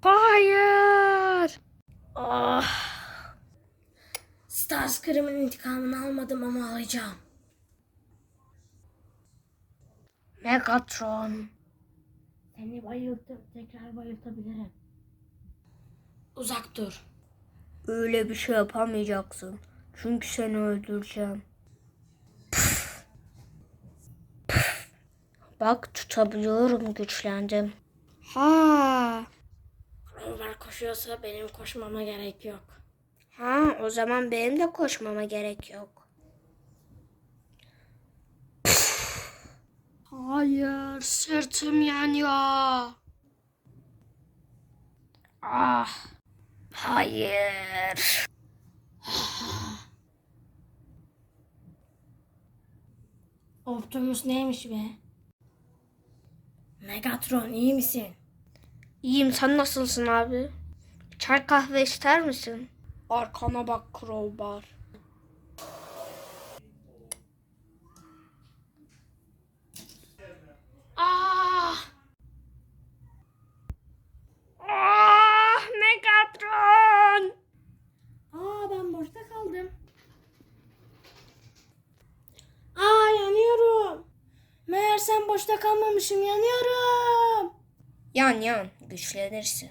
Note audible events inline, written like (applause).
Hayır. Ah. Starscream'in intikamını almadım ama alacağım. Megatron. Seni bayılttım. Tekrar bayıltabilirim. Uzak dur. Öyle bir şey yapamayacaksın. Çünkü seni öldüreceğim. Bak tutabiliyorum güçlendim. Ha. Koşuyorsa benim koşmama gerek yok. Ha o zaman benim de koşmama gerek yok. (sighs) Hayır sırtım yanıyor. Ah. Hayır. (sighs) Optimus neymiş be? Megatron iyi misin? İyiyim sen nasılsın abi? Çay kahve ister misin? Arkana bak Crowbar. Ah! Ah! Megatron! Aa ben boşta kaldım. Aa yanıyorum. Meğer sen boşta kalmamışım yanıyorum. Yan yan güçlenirsin.